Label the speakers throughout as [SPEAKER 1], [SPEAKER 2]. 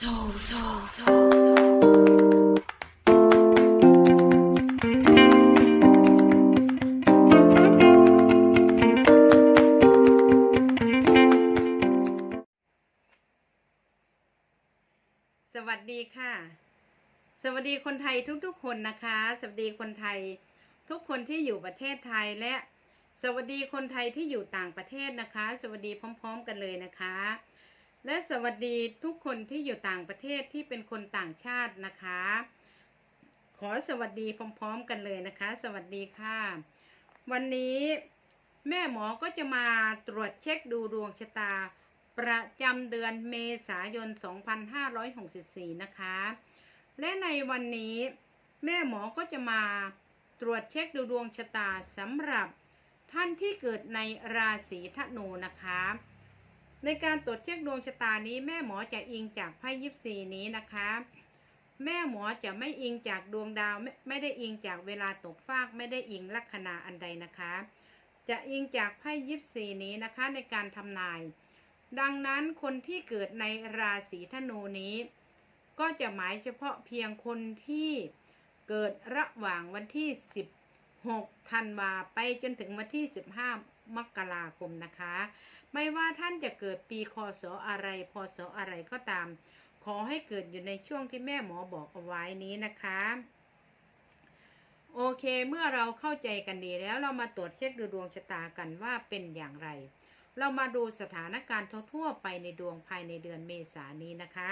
[SPEAKER 1] Soul, soul, soul.
[SPEAKER 2] สวัสดีค่ะ สวัสดีคนไทยทุกๆคนนะคะ สวัสดีคนไทยทุกคนที่อยู่ประเทศไทยและ สวัสดีคนไทยที่อยู่ต่างประเทศนะคะ สวัสดีพร้อม ๆ กันเลยนะคะ และสวัสดีทุกคนที่อยู่ต่างประเทศที่เป็นคนต่างชาตินะคะ ขอสวัสดีพร้อม ๆ กันเลยนะคะ สวัสดีค่ะ วันนี้แม่หมอก็จะมาตรวจเช็คดูดวงชะตา ประจำเดือนเมษายน 2564 นะคะ และในวันนี้แม่หมอก็จะมาตรวจเช็คดูดวงชะตาสำหรับท่านที่เกิดในราศีธนูนะคะ ในการตรวจเช็คดวงชะตานี้แม่หมอจะอิงจากไพ่ยิปซีนี้นะคะ แม่หมอจะไม่อิงจากดวงดาวไม่ไม่ได้อิงจากเวลาตกฟากไม่ได้อิงลัคนาอันใดนะคะ จะอิงจากไพ่ยิปซีนี้นะคะในการทำนาย ดังนั้นคนที่เกิดในราศีธนูนี้ ก็จะหมายเฉพาะเพียงคนที่เกิดระหว่างวันที่ 16 ธันวาไปจนถึงวันที่ 15 มกราคมนะคะ ไม่ว่าท่านจะเกิดปีคศออะไร พศออะไรก็ตาม ขอให้เกิดอยู่ในช่วงที่แม่หมอบอกเอาไว้นี้นะคะ โอเค เมื่อเราเข้าใจกันดีแล้วเรามาตรวจเช็คดูดวงชะตากันว่าเป็นอย่างไร เรามาดูสถานการณ์ทั่วๆไปในดวงภายในเดือนเมษานี้นะคะ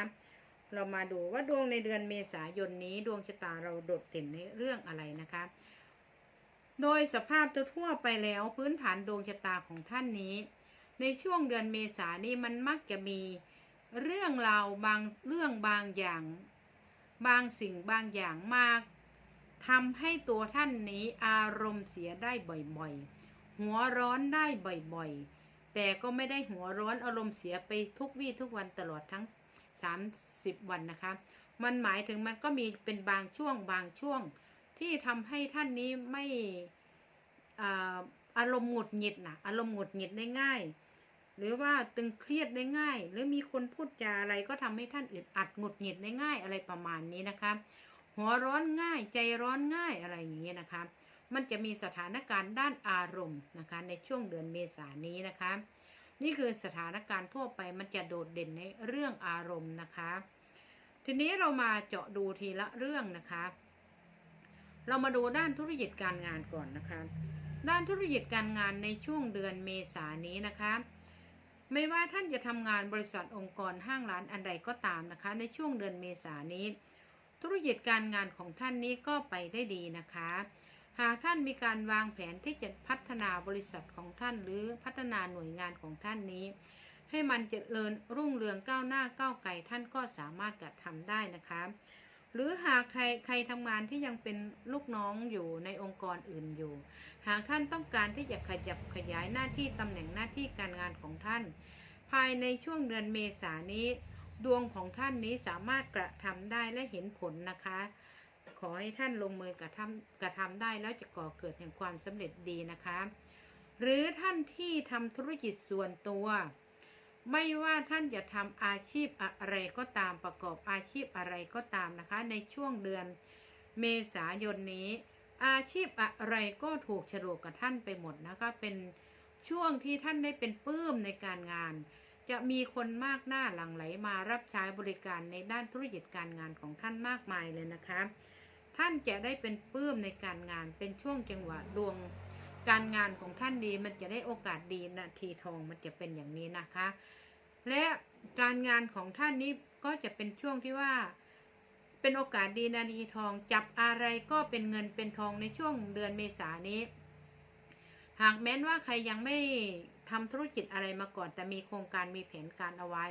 [SPEAKER 2] เรามาดูว่าดวงในเดือนเมษายนนี้ดวงชะตาเราโดดเด่นในเรื่องอะไรนะคะ โดยสภาพทั่วไปแล้วพื้นฐานดวงชะตาของท่านนี้ ในช่วงเดือนเมษานี้มันมักจะมีเรื่องราวบางเรื่องบางอย่าง บางสิ่งบางอย่างมากทำให้ตัวท่านนี้อารมณ์เสียได้บ่อยๆ หัวร้อนได้บ่อยๆ แต่ก็ไม่ได้หัวร้อนอารมณ์เสียไปทุกวี่ทุกวันตลอดทั้ง 30 วันนะคะ มันหมายถึงมันก็มีเป็นบางช่วงบางช่วง ที่ทำให้ท่านนี้ไม่อาอารมณ์หงุดหงิดนะอารมณ์หงุดหงิดได้ง่าย หรือว่าตึงเครียดได้ง่าย หรือมีคนพูดจาอะไรก็ทำให้ท่านอึดอัดหงุดหงิดได้ง่ายอะไรประมาณนี้นะคะหัวร้อนง่ายใจร้อนง่ายอะไรอย่างนี้นะคะ มันจะมีสถานการณ์ด้านอารมณ์นะคะในช่วงเดือนเมษายนนี้นะคะ นี่คือสถานการณ์ทั่วไปมันจะโดดเด่นในเรื่องอารมณ์นะคะ ทีนี้เรามาเจาะดูทีละเรื่องนะคะ เรามาดูด้านธุรกิจการงานก่อนนะคะ ด้านธุรกิจการงานในช่วงเดือนเมษายนนี้นะคะ ไม่ว่าท่านจะทำงานบริษัทองค์กรห้างร้านอันใดก็ตามนะคะ ในช่วงเดือนเมษายนนี้ ธุรกิจการงานของท่านนี้ก็ไปได้ดีนะคะ หากท่านมีการวางแผนที่จะพัฒนาบริษัทของท่านหรือพัฒนาหน่วยงานของท่านนี้ ให้มันเจริญรุ่งเรืองก้าวหน้าก้าวไกลท่านก็สามารถกระทำได้นะคะ หรือหากใครใครทำงานที่ยังเป็นลูกน้องอยู่ในองค์กรอื่นอยู่ หากท่านต้องการที่จะขยับขยายหน้าที่ตำแหน่งหน้าที่การงานของท่าน ภายในช่วงเดือนเมษานนี้ ดวงของท่านนี้สามารถกระทำได้และเห็นผลนะคะ ขอให้ท่านลงมือกระทำกระทำได้แล้วจะก่อเกิดแห่งความสำเร็จดีนะคะ หรือท่านที่ทำธุรกิจส่วนตัว ไม่ว่าท่านจะทำอาชีพอะไรก็ตามประกอบอาชีพอะไรก็ตามนะคะ ในช่วงเดือนเมษายนนี้ อาชีพอะไรก็ถูกฉลกกับท่านไปหมดนะคะ เป็นช่วงที่ท่านได้เป็นปื้มในการงาน จะมีคนมากหน้าหลั่งไหลมารับใช้บริการในด้านธุรกิจการงานของท่านมากมายเลยนะคะ ท่านจะได้เป็นปื้มในการงานเป็นช่วงจังหวะดวง การงานของท่านดีมันจะได้โอกาสดีนาทีทองมันจะเป็นอย่างนี้นะคะ และการงานของท่านนี้ก็จะเป็นช่วงที่ว่า เป็นโอกาสดีนาทีทอง จับอะไรก็เป็นเงินเป็นทองในช่วงเดือนเมษานี้ หากแม้นว่าใครยังไม่ทำธุรกิจอะไรมาก่อน แต่มีโครงการมีแผนการเอาไว้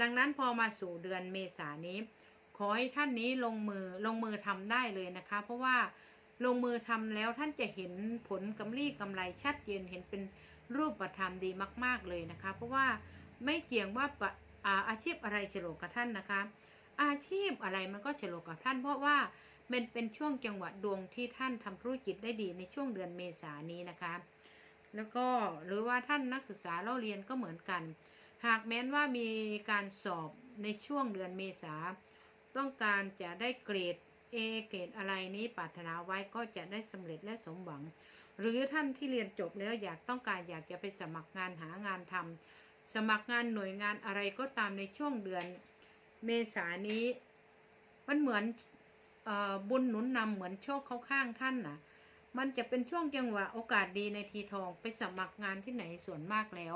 [SPEAKER 2] ดังนั้นพอมาสู่เดือนเมษานนี้ ขอให้ท่านนี้ลงมือลงมือทำได้เลยนะคะ เพราะว่า ลงมือทำแล้วท่านจะเห็นผลกำไรกำไรชัดเจนเห็นเป็นรูปธรรมดีมาก ๆเลยนะคะ เพราะว่าไม่เกี่ยงว่าอาอาชีพอะไรเฉลกกับท่านนะคะ อาชีพอะไรมันก็เฉลกกับท่าน เพราะว่ามันเป็นช่วงจังหวะดวงที่ท่านทำธุรกิจได้ดีในช่วงเดือนเมษานี้นะคะ แล้วก็หรือว่าท่านนักศึกษาเล่าเรียนก็เหมือนกัน หากแม้นว่ามีการสอบในช่วงเดือนเมษาต้องการจะได้เกรด A เกรดอะไรนี้ปรารถนาไว้ก็จะได้สำเร็จและสมหวัง หรือท่านที่เรียนจบแล้วอยากต้องการอยากจะไปสมัครงานหางานทำสมัครงานหน่วยงานอะไรก็ตามในช่วงเดือนเมษานี้ มันเหมือนออบุญหนุนนำเหมือนโชคเข้าข้างท่านนะมันจะเป็นช่วงจังหวะโอกาสดีในทีทองไปสมัครงานที่ไหนส่วนมากแล้ว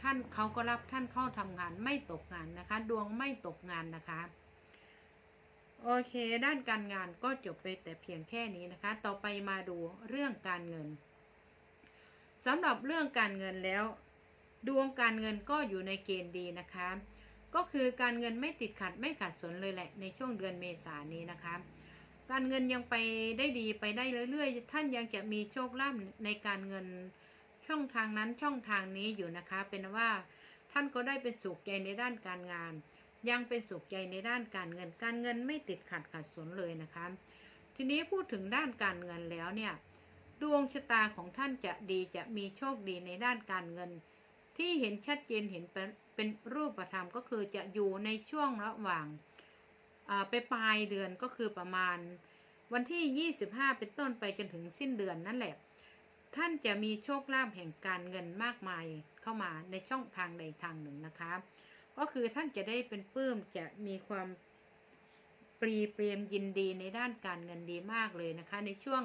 [SPEAKER 2] ท่านเขาก็รับท่านเข้าทำงานไม่ตกงานนะคะ ดวงไม่ตกงานนะคะ โอเค ด้านการงานก็จบไปแต่เพียงแค่นี้นะคะ ต่อไปมาดูเรื่องการเงินสำหรับเรื่องการเงินแล้ว ดวงการเงินก็อยู่ในเกณฑ์ดีนะคะ ก็คือการเงินไม่ติดขัดไม่ขาดสนเลยแหละ ในช่วงเดือนเมษายนนี้นะคะ การเงินยังไปได้ดีไปได้เรื่อยๆ ท่านยังจะมีโชคลาภในการเงินช่องทางนั้นช่องทางนี้อยู่นะคะ เป็นว่าท่านก็ได้เป็นสุขใจในด้านการงาน ยังเป็นสุขใจในด้านการเงิน การเงินไม่ติดขัดขัดสนเลยนะคะ ทีนี้พูดถึงด้านการเงินแล้วเนี่ย ดวงชะตาของท่านจะดีจะมีโชคดีในด้านการเงิน ที่เห็นชัดเจนเห็นเป็นเป็นรูปธรรมก็คือจะอยู่ในช่วงระหว่างไปปลายเดือนก็คือประมาณ วันที่ 25 เป็นต้นไปจนถึงสิ้นเดือนนั่นแหละ ท่านจะมีโชคลาภแห่งการเงินมากมายเข้ามาในช่องทางใดทางหนึ่งนะคะ ก็คือท่านจะได้เป็นปลื้มจะมีความปรีเปรียมยินดีในด้านการเงินดีมากเลยนะคะ ในช่วง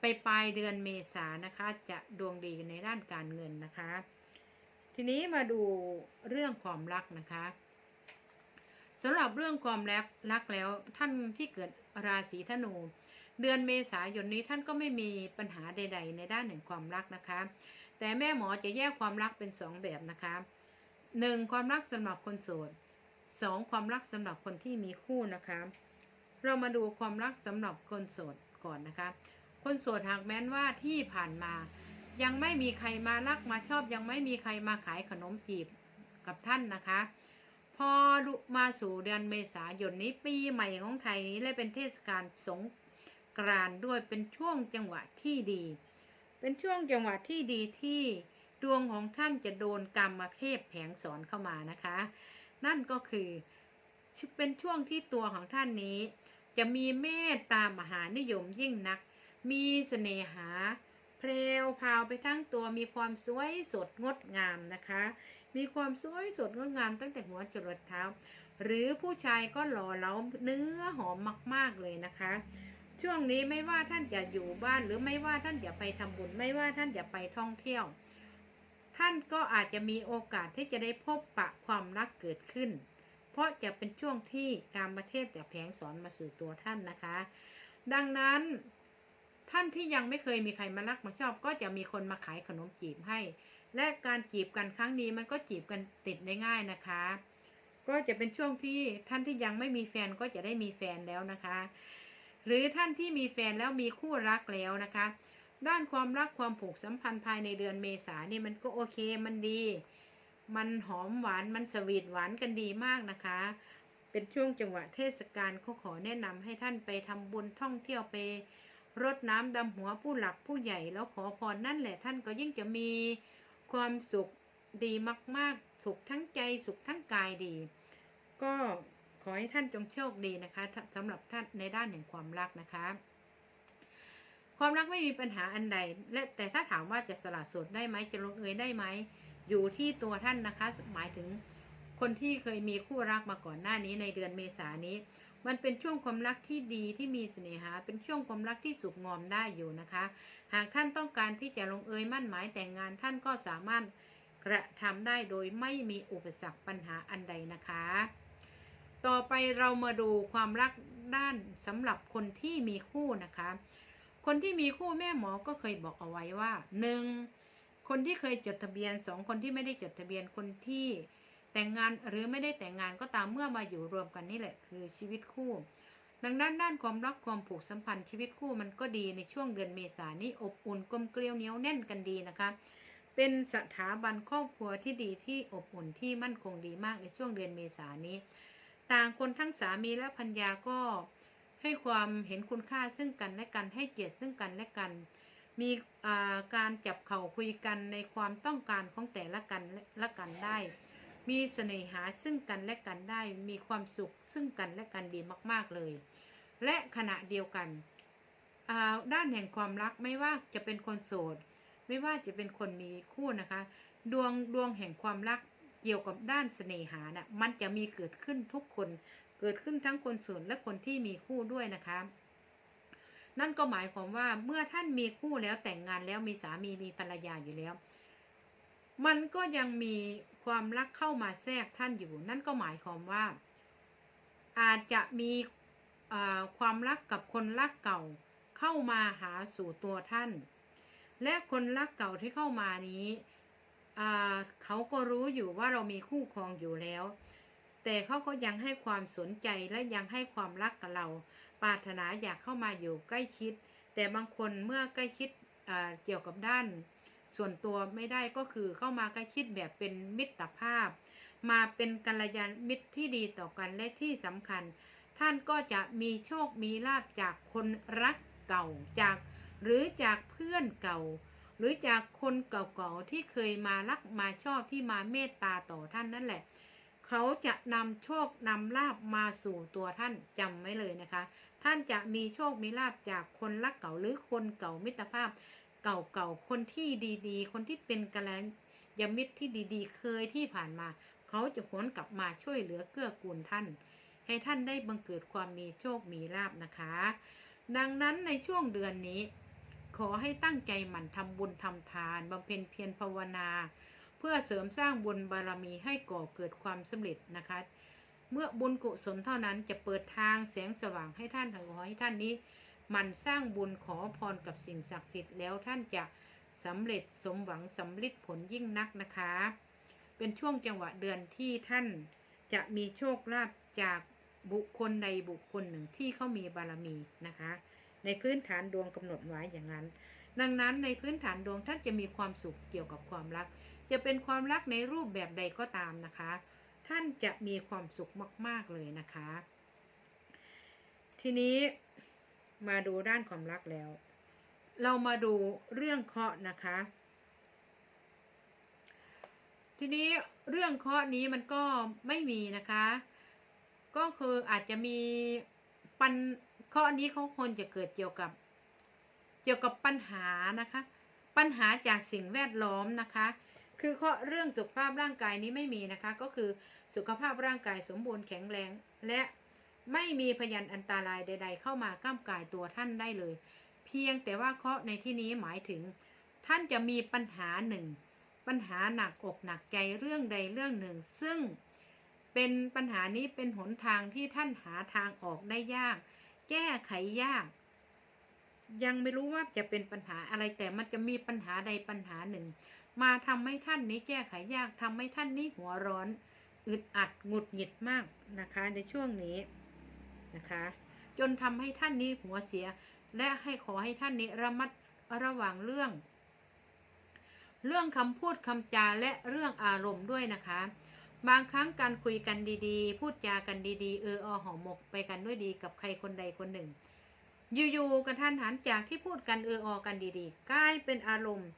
[SPEAKER 2] ไปปลายเดือนเมษานนะคะ จะดวงดีในด้านการเงินนะคะ ทีนี้มาดูเรื่องความรักนะคะสำหรับเรื่องความรักรักแล้วท่านที่เกิดราศีธนู เดือนเมษายนนี้ท่านก็ไม่มีปัญหาใด ๆ ในด้านแห่งความรักนะคะ แต่แม่หมอจะแยกความรักเป็นสองแบบนะคะ หนึ่งความรักสำหรับคนโสดสองความรักสำหรับคนที่มีคู่นะคะ เรามาดูความรักสำหรับคนโสดก่อนนะคะ คนโสดหากแม้นว่าที่ผ่านมา ยังไม่มีใครมารักมาชอบ ยังไม่มีใครมาขายขนมจีบกับท่านนะคะ พอมาสู่เดือนเมษายนนี้ปีใหม่ของไทยนี้และเป็นเทศกาลสงกรานต์ด้วยเป็นช่วงจังหวะที่ดี เป็นช่วงจังหวะที่ดีที่ ดวงของท่านจะโดนกรรมมาเทพแผงสอนเข้ามานะคะ นั่นก็คือเป็นช่วงที่ตัวของท่านนี้ จะมีเมตตามหานิยมยิ่งนัก มีเสน่หาเพลวพราวไปทั้งตัวมีความสวยสดงดงามนะคะ มีความสวยสดงดงามตั้งแต่หัวจรดเท้า หรือผู้ชายก็หล่อเหลาเนื้อหอมมาก ๆเลยนะคะช่วงนี้ไม่ว่าท่านจะอยู่บ้านหรือไม่ว่าท่านจะไปทำบุญไม่ว่าท่านจะไปท่องเที่ยว ท่านก็อาจจะมีโอกาสที่จะได้พบปะความรักเกิดขึ้น เพราะจะเป็นช่วงที่การประเทศแต่แผงสอนมาสู่ตัวท่านนะคะ ดังนั้นท่านที่ยังไม่เคยมีใครมารักมาชอบ ก็จะมีคนมาขายขนมจีบให้ และการจีบกันครั้งนี้มันก็จีบกันติดได้ง่ายนะคะ ก็จะเป็นช่วงที่ท่านที่ยังไม่มีแฟนก็จะได้มีแฟนแล้วนะคะ หรือท่านที่มีแฟนแล้วมีคู่รักแล้วนะคะ ด้านความรักความผูกสัมพันธ์ภายในเดือนเมษานี่มันก็โอเคมันดี มันหอมหวานมันสวีทหวานกันดีมากนะคะ เป็นช่วงจังหวะเทศกาลเขาขอแนะนำให้ท่านไปทำบุญท่องเที่ยวไปรดน้ำดำหัวผู้หลักผู้ใหญ่แล้วขอพรนั่นแหละท่านก็ยิ่งจะมีความสุขดีมาก ๆ สุขทั้งใจสุขทั้งกายดี ก็ขอให้ท่านจงโชคดีนะคะสำหรับท่านในด้านแห่งความรักนะคะ ความรักไม่มีปัญหาอันใด และแต่ถ้าถามว่าจะสละโสดได้ไหมจะลงเอยได้ไหม อยู่ที่ตัวท่านนะคะ หมายถึงคนที่เคยมีคู่รักมาก่อนหน้านี้ในเดือนเมษายนนี้ มันเป็นช่วงความรักที่ดีที่มีเสน่หา เป็นช่วงความรักที่สุขงอมได้อยู่นะคะ หากท่านต้องการที่จะลงเอยมั่นหมายแต่งงานท่านก็สามารถกระทำได้โดยไม่มีอุปสรรคปัญหาอันใดนะคะ ต่อไปเรามาดูความรักด้านสำหรับคนที่มีคู่นะคะ คนที่มีคู่แม่หมอก็เคยบอกเอาไว้ว่าหนึ่งคนที่เคยจดทะเบียนสองคนที่ไม่ได้จดทะเบียนคนที่แต่งงานหรือไม่ได้แต่งงานก็ตามเมื่อมาอยู่รวมกันนี่แหละคือชีวิตคู่ ดังด้นด้านความรักความผูกสัมพันธ์ชีวิตคู่มันก็ดีในช่วงเดือนเมษานี้อบอุ่นกลมเกลียวเหนียวแน่นกันดีนะคะเป็นสถาบันครอบครัวที่ดีที่อบอุ่นที่มั่นคงดีมากในช่วงเดือนเมษานี้ ต่างคนทั้งสามีและภรรยาก็ ให้ความเห็นคุณค่าซึ่งกันและกัน ให้เกียรติซึ่งกันและกัน มีการจับเข่าคุยกันในความต้องการของแต่ละกันและกันได้ มีเสน่หาซึ่งกันและกันได้ มีความสุขซึ่งกันและกันดีมาก ๆเลย และขณะเดียวกันด้านแห่งความรักไม่ว่าจะเป็นคนโสด ไม่ว่าจะเป็นคนมีคู่นะคะ ดวงดวงแห่งความรักเกี่ยวกับด้านเสน่หานะ่ะมันจะมีเกิดขึ้นทุกคน เกิดขึ้นทั้งคนโสดและคนที่มีคู่ด้วยนะคะ นั่นก็หมายความว่าเมื่อท่านมีคู่แล้วแต่งงานแล้วมีสามีมีภรรยาอยู่แล้ว มันก็ยังมีความรักเข้ามาแทรกท่านอยู่ นั่นก็หมายความว่า อาจจะมีความรักกับคนรักเก่าเข้ามาหาสู่ตัวท่าน และคนรักเก่าที่เข้ามานี้เขาก็รู้อยู่ว่าเรามีคู่ครองอยู่แล้ว แต่เขาก็ยังให้ความสนใจและยังให้ความรักกับเรา ปรารถนาอยากเข้ามาอยู่ใกล้ชิด แต่บางคนเมื่อใกล้ชิดเกี่ยวกับด้าน ส่วนตัวไม่ได้ก็คือเข้ามาใกล้ชิดแบบเป็นมิตรภาพ มาเป็นกัลยาณมิตรที่ดีต่อกันและที่สำคัญ ท่านก็จะมีโชคมีลาบจากคนรักเก่าจาก หรือจากเพื่อนเก่า หรือจากคนเก่าๆที่เคยมารักมาชอบที่มาเมตตาต่อท่านนั่นแหละ เขาจะนำโชคนำลาบมาสู่ตัวท่านจำไว้เลยนะคะ ท่านจะมีโชคมีลาบจากคนรักเก่าหรือคนเก่ามิตรภาพ เก่าๆคนที่ดีๆ คนที่เป็นกัลยาณมิตรที่ดีๆ เคยที่ผ่านมา เขาจะหวนกลับมาช่วยเหลือเกื้อกูลท่าน ให้ท่านได้บังเกิดความมีโชคมีลาบนะคะ ดังนั้นในช่วงเดือนนี้ ขอให้ตั้งใจหมั่นทำบุญทำทานบำเพ็ญเพียรภาวนา พื่อเสริมสร้างบุญบารมีให้ก่อเกิดความสำเร็จนะคะ เมื่อบุญกุศลเท่านั้นจะเปิดทางแสงสว่างให้ท่านขอให้ท่านนี้ มันสร้างบุญขอพรกับสิ่งศักดิ์สิทธิ์แล้วท่านจะสำเร็จสมหวังสำลิดผลยิ่งนักนะคะ เป็นช่วงจังหวะเดือนที่ท่านจะมีโชคลาภจากบุคคลใดบุคคลหนึ่งที่เขามีบารมีนะคะ ในพื้นฐานดวงกำหนดไว้อย่างนั้น ดังนั้นในพื้นฐานดวงท่านจะมีความสุขเกี่ยวกับความรัก จะเป็นความรักในรูปแบบใดก็ตามนะคะ ท่านจะมีความสุขมาก ๆเลยนะคะ ทีนี้มาดูด้านความรักแล้ว เรามาดูเรื่องเคราะห์นะคะ ทีนี้เรื่องเคราะห์นี้มันก็ไม่มีนะคะ ก็คืออาจจะมีปัญเคราะห์นี้เขาควรจะเกิดเกี่ยวกับ เกี่ยวกับปัญหานะคะ ปัญหาจากสิ่งแวดล้อมนะคะ คือข้อเรื่องสุขภาพร่างกายนี้ไม่มีนะคะ ก็คือสุขภาพร่างกายสมบูรณ์แข็งแรง และไม่มีพยานอันตรายใด ๆ เข้ามาก้ามกายตัวท่านได้เลย เพียงแต่ว่าเคราะห์ในที่นี้หมายถึง ท่านจะมีปัญหาหนึ่งปัญหาหนักอกหนักใจเรื่องใดเรื่องหนึ่ง ซึ่งเป็นปัญหานี้เป็นหนทางที่ท่านหาทางออกได้ยาก แก้ไขยาก ยังไม่รู้ว่าจะเป็นปัญหาอะไรแต่มันจะมีปัญหาใดปัญหาหนึ่ง มาทำให้ท่านนี้แก้ไขยากทำให้ท่านนี้หัวร้อน อึดอัดหงุดหงิดมากนะคะ ในช่วงนี้นะคะ จนทำให้ท่านนี้หัวเสีย และให้ขอให้ท่านนี้ระมัดระวังเรื่อง เรื่องคำพูดคำจาและเรื่องอารมณ์ด้วยนะคะ บางครั้งการคุยกันดีๆ พูดจากันดีๆ เอออหอมหมกไปกันด้วยดีกับใครคนใดคนหนึ่งอยู่ๆกระทันหันจากที่พูดกันเอออกันดีๆ กลายเป็นอารมณ์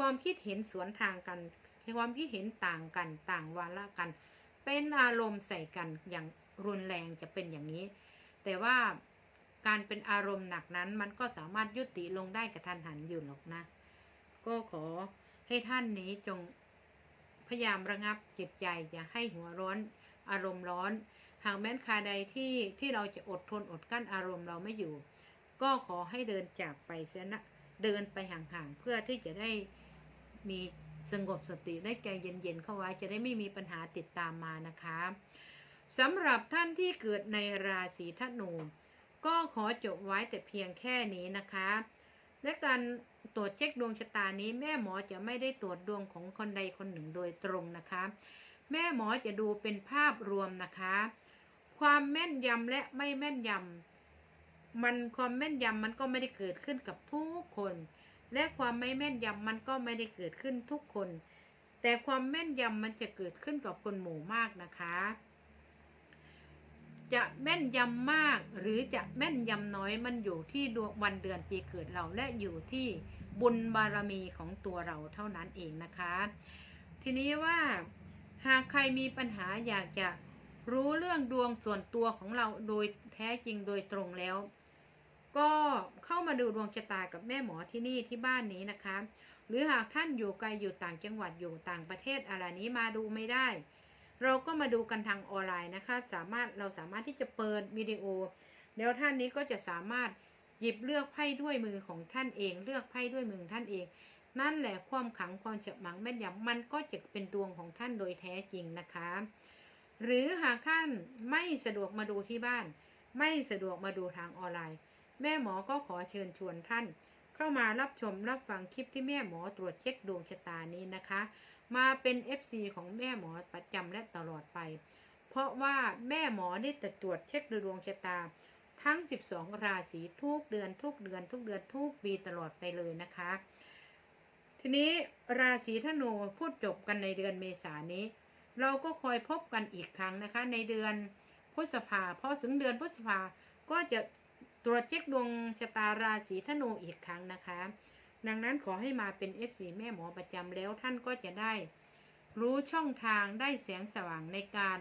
[SPEAKER 2] ความคิดเห็นสวนทางกันความคิดเห็นต่างกันต่างวาระกัน เป็นอารมณ์ใส่กันอย่างรุนแรงจะเป็นอย่างนี้ แต่ว่าการเป็นอารมณ์หนักนั้นมันก็สามารถยุติลงได้กระทันหันอยู่หรอกนะ ก็ขอให้ท่านนี้จงพยายามระงับจิตใจอย่าให้หัวร้อนอารมณ์ร้อน หากแม้นคาใดที่ที่เราจะอดทนอดกั้นอารมณ์เราไม่อยู่ ก็ขอให้เดินจากไปเสียนะเดินไปห่างๆเพื่อที่จะได้ มีสงบสติได้ใจเย็นๆเข้าไว้จะได้ไม่มีปัญหาติดตามมานะคะสำหรับท่านที่เกิดในราศีธนูก็ขอจบไว้แต่เพียงแค่นี้นะคะ และการตรวจเช็คดวงชะตานี้ แม่หมอจะไม่ได้ตรวจดวงของคนใดคนหนึ่งโดยตรงนะคะ แม่หมอจะดูเป็นภาพรวมนะคะ ความแม่นยำและไม่แม่นยำมันความแม่นยำมันก็ไม่ได้เกิดขึ้นกับทุกคน และความไม่แม่นยำมันก็ไม่ได้เกิดขึ้นทุกคน แต่ความแม่นยำมันจะเกิดขึ้นกับคนหมู่มากนะคะ จะแม่นยำมากหรือจะแม่นยำน้อยมันอยู่ที่ดวงวันเดือนปีเกิดเราและอยู่ที่บุญบารมีของตัวเราเท่านั้นเองนะคะ ทีนี้ว่าหากใครมีปัญหาอยากจะรู้เรื่องดวงส่วนตัวของเราโดยแท้จริงโดยตรงแล้ว ก็เข้ามาดูดวงชะตากับแม่หมอที่นี่ที่บ้านนี้นะคะ หรือหากท่านอยู่ไกลอยู่ต่างจังหวัดอยู่ต่างประเทศอะไรนี้มาดูไม่ได้ เราก็มาดูกันทางออนไลน์นะคะ สามารถเราสามารถที่จะเปิดวิดีโอ แล้วท่านนี้ก็จะสามารถหยิบเลือกไพ่ด้วยมือของท่านเอง เลือกไพ่ด้วยมือของท่านเอง นั่นแหละความขังความเฉบหมังแม่นยำมันก็จะเป็นดวงของท่านโดยแท้จริงนะคะ หรือหากท่านไม่สะดวกมาดูที่บ้าน ไม่สะดวกมาดูทางออนไลน์ แม่หมอก็ขอเชิญชวนท่าน เข้ามารับชมรับฟังคลิปที่แม่หมอตรวจเช็คดวงชะตานี้นะคะ มาเป็น FC ของแม่หมอประจำและตลอดไป เพราะว่าแม่หมอได้แต่ตรวจเช็คดวงชะตา ทั้ง 12 ราศีทุกเดือนทุกเดือนทุกเดือนทุกปีตลอดไปเลยนะคะ ทีนี้ราศีธนูพูดจบกันในเดือนเมษานนี้ เราก็คอยพบกันอีกครั้งนะคะ ในเดือนพฤษภาพอถึงเดือนพฤษภาก็จะ ตรวจเช็คดวงชะตาราศีธนูอีกครั้งนะคะ ดังนั้นขอให้มาเป็น FC แม่หมอประจำแล้วท่านก็จะได้ รู้ช่องทางได้แสงสว่างในการ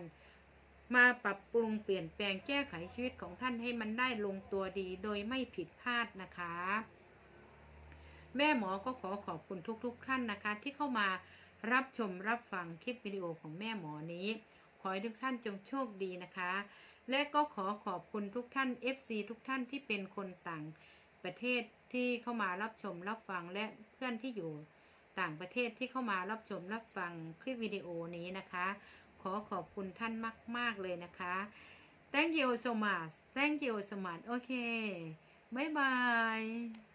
[SPEAKER 2] มาปรับปรุงเปลี่ยนแปลงแก้ไขชีวิตของท่านให้มันได้ลงตัวดีโดยไม่ผิดพลาดนะคะ แม่หมอก็ขอขอบคุณทุกๆทท่านนะคะ ที่เข้ามารับชมรับฟังคลิปวิดีโอของแม่หมอนี้ ขอให้ทุกท่านจงโชคดีนะคะ และก็ขอขอบคุณทุกท่าน FC ทุกท่านที่เป็นคนต่างประเทศที่เข้ามารับชมรับฟังและเพื่อนที่อยู่ต่างประเทศที่เข้ามารับชมรับฟังคลิปวิดีโอนี้นะคะ ขอขอบคุณท่านมาก ๆ เลยนะคะ thank you so much thank you so much โอเค บ๊ายบาย